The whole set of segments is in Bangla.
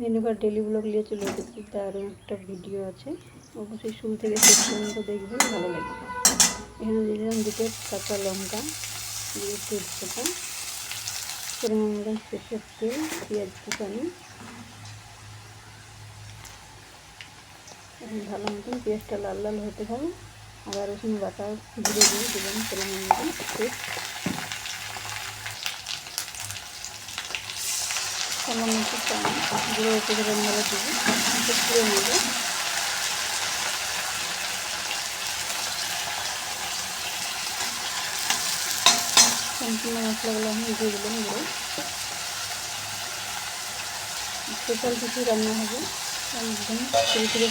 মেনুকার ডেলি ব্লগ নিয়ে চলে এসেছি, তারও একটা ভিডিও আছে। অবশ্যই শুরু থেকে শেষ পর্যন্ত দেখবেন, ভালো লাগবে। এখানে দিলাম দুটো কাঁচা লঙ্কা, দিয়ে তেজপাতা, পরিমাণ মতন সরষের তেল, পেঁয়াজ কুচানো। এখন ভালো মতন পেঁয়াজটা লাল লাল হতে হবে। আদা রসুন বাটা জিরে দিয়ে দিলাম পরিমাণ মতন। পেস্ট সামান্য একটু গুঁড়ো উপরে রঙালা দিব একটু পুড়ে নেব সম্পূর্ণ মশলাগুলো আমি দিয়ে দিলাম গুঁড়ো স্পেশাল কিছু রান্না হবে একদম শুরু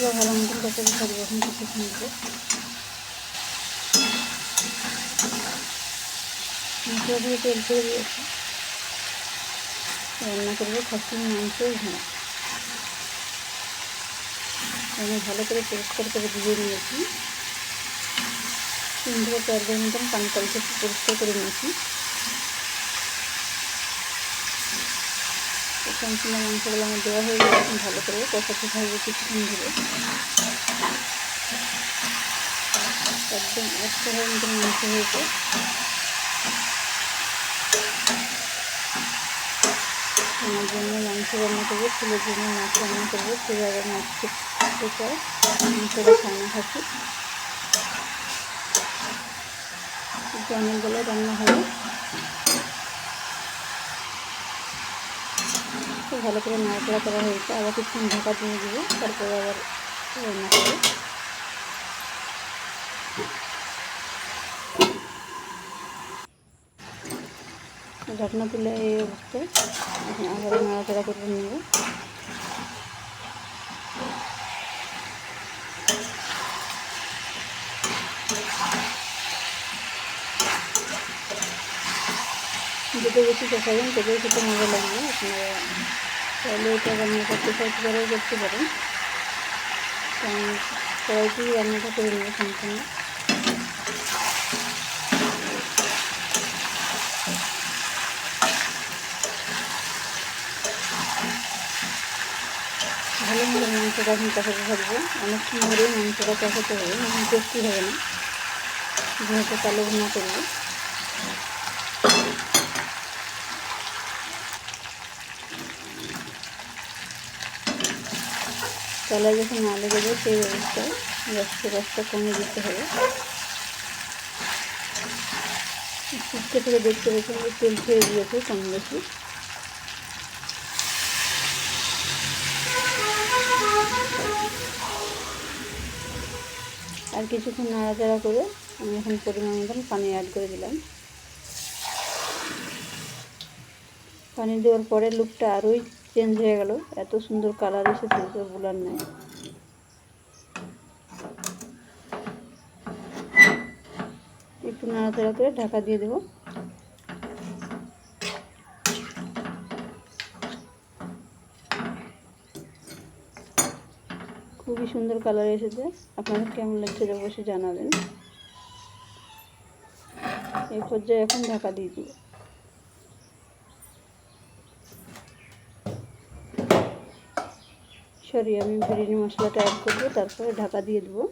মশলা ভালো মতন কষাতে থাকবে এখন কিছুক্ষণ ধরে মশলা দিয়ে তেল ছেড়ে দিয়েছে। রান্না করব খাসির মাংস ঘোড়া আমি ভালো করে পরিষ্কার করে ধুয়ে নিয়েছি। তিন থেকে চার দিন মতন পানি করে নিয়েছি। সম্পূর্ণ মাংসগুলো আমার দেওয়া হয়ে গেলে এখন ভালো করে কষাতে থাকবে কিছুক্ষণ ধরে। একদম একশো ভাগ মতন মাংস হয়েছে। আমার জন্য মাংস রান্না করব, ছেলের জন্য মাছ রান্না করব, ছেলে আবার মাছ মাংসটা খায় না খাচ্ছি অনেকগুলো রান্না হবে। খুব ভালো করে নাড়াচাড়া করা হয়েছে। আবার কিছুক্ষণ ঢাকা দিয়ে দেবো, তারপরে আবার রান্না করব। ঢাকনা তুলে এই অবস্থায় আবার নাড়াচাড়া করে নেব। যত বেশি কষাবেন ততই খেতে মজা লাগবে আপনারা চাইলে এটা রান্নাটা প্রেশার কুকারেও করতে পারেন। কারণ কড়াইতেই রান্নাটা করে নেবে সম্পূর্ণ। ভালো মতো মাংসটা এখন কষাতে থাকব অনেকক্ষণ ধরে মাংসটা কষাতে হবে এখন টেস্টি হবে না। যেহেতু কালো ভুনা করব। তলায় যখন লেগে যায়, সেই অবস্থায় গ্যাসের রসটা কমে দিতে হবে। ফুটতে থেকে দেখতে পেয়েছেন যে তেল ছেড়ে দিয়েছে কম বেশি। আর কিছুক্ষণ নাড়াচাড়া করে আমি এখন পরিমাণ মতন পানি অ্যাড করে দিলাম। পানি দেওয়ার পরে লুকটা আরোই চেঞ্জ হয়ে গেল। এত সুন্দর কালার এসেছে তো বলার নাই। একটু নাড়াচাড়া করে ঢাকা দিয়ে দেবো। খুবই সুন্দর কালার এসেছে। আপনাদের কেমন লাগছে অবশ্যই জানাবেন। এই পর্যায়ে এখন ঢাকা দিয়ে দেবো। সরি, আমি বিরিয়ানি মশলাটা অ্যাড করব, তারপরে ঢাকা দিয়ে দেবো।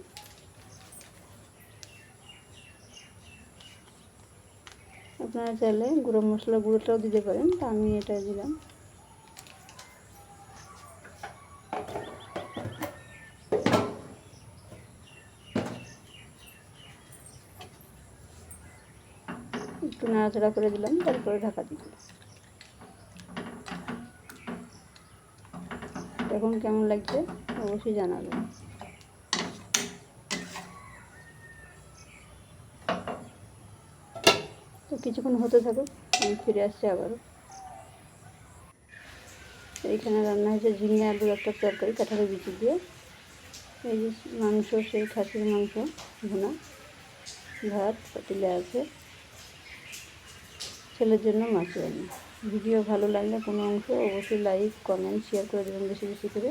আপনারা চাইলে গুঁড়ো মশলা গুঁড়োটাও দিতে পারেন, তা আমি এটা দিলাম। একটু নাড়াচাড়া করে দিলাম, তারপরে ঢাকা দিয়ে দিলাম এখন কেমন লাগছে, অবশ্যই জানাবেন। তো কিছুক্ষণ হতে থাকুক, আমি ফিরে আসছি আবারও। এইখানে রান্না হয়েছে ঝিঙে আলুর একটা তরকারি, কাঁঠালি, বিচি দিয়ে। এই যে মাংস, সেই খাসির মাংস, ভুনা, ভাত, পাতিলে আছে। ছেলের জন্য মাছ রান্না। ভিডিও ভালো লাগলে কোনো অংশ অবশ্যই লাইক কমেন্ট শেয়ার করে দেবেন বেশি বেশি করে।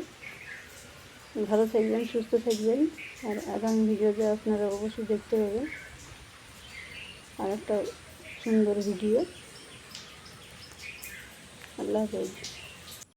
ভালো থাকবেন, সুস্থ থাকবেন। আর আগামী ভিডিওতে আপনারা অবশ্যই দেখতে পাবেন আর একটা সুন্দর ভিডিও। আল্লাহ হাফেজ।